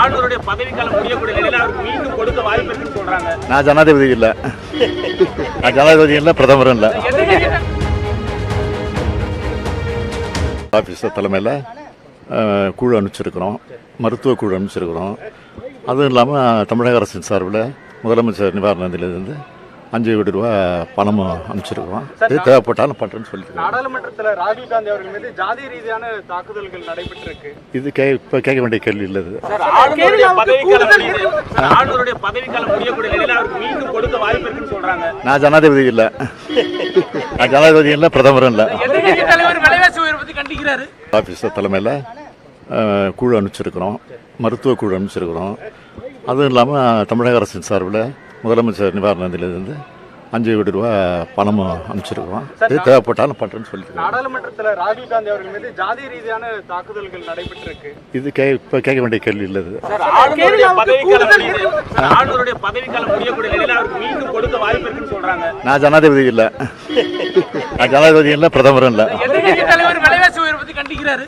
ஆளுநருடைய பதவிக்காலம் முடியக்கூடிய நிலையில அவருக்கு மீண்டும் கொடுக்க வாய்ப்பு இருக்குன்னு சொல்றாங்க. நான் ஜனாதிபதி இல்லை. நான் ஜனாதிபதி இல்லை பிரதமரும் இல்லை. ஆஃபீஸர் தலைமையில் குழு அனுப்பிச்சிருக்கிறோம். மருத்துவ குழு அனுப்பிச்சிருக்கிறோம். அதுவும் இல்லாமல் தமிழக அரசின் சார்பில் முதலமைச்சர் நிவாரண நிதியிலிருந்து அஞ்சு கோடி ரூபா பணமும் அனுப்பிச்சிருக்கிறோம். இது தேவைப்பட்டாலும் பண்ணுறேன்னு சொல்லியிருக்கோம் நாடாளுமன்றத்தில் ராகுல் காந்தி அவர்கள் மீது ஜாதி ரீதியான தாக்குதல்கள் நடைபெற்றிருக்கு. இது கே இப்போ கேட்க வேண்டிய கேள்வி இல்லை இது. நான் ஜனாதிபதி இல்லை. நான் ஜனாதிபதி இல்லை பிரதமரும் இல்லை. ஆஃபீஸர் தலைமையில் குழு அனுப்பிச்சிருக்கிறோம். மருத்துவ குழு அனுப்பிச்சிருக்கிறோம். அதுவும் இல்லாமல் தமிழக அரசின் சார்பில் முதலமைச்சர் நிவாரண நிதியிலிருந்து அஞ்சு கோடி ரூபா பணமும் அனுப்பிச்சிருக்கிறோம். இது தேவைப்பட்டாலும் பண்ணுறேன்னு சொல்லியிருக்கோம் நாடாளுமன்றத்தில் ராகுல் காந்தி அவர்கள் மீது ஜாதி ரீதியான தாக்குதல்கள் நடைபெற்றிருக்கு. இது கே இப்போ கேட்க வேண்டிய கேள்வி இல்லை இது. நான் ஜனாதிபதி இல்லை. நான் ஜனாதிபதி இல்லை பிரதமரும் இல்லை. தலைவர் விலைவாசி உயர்வு பத்தி கண்டிக்கிறாரு.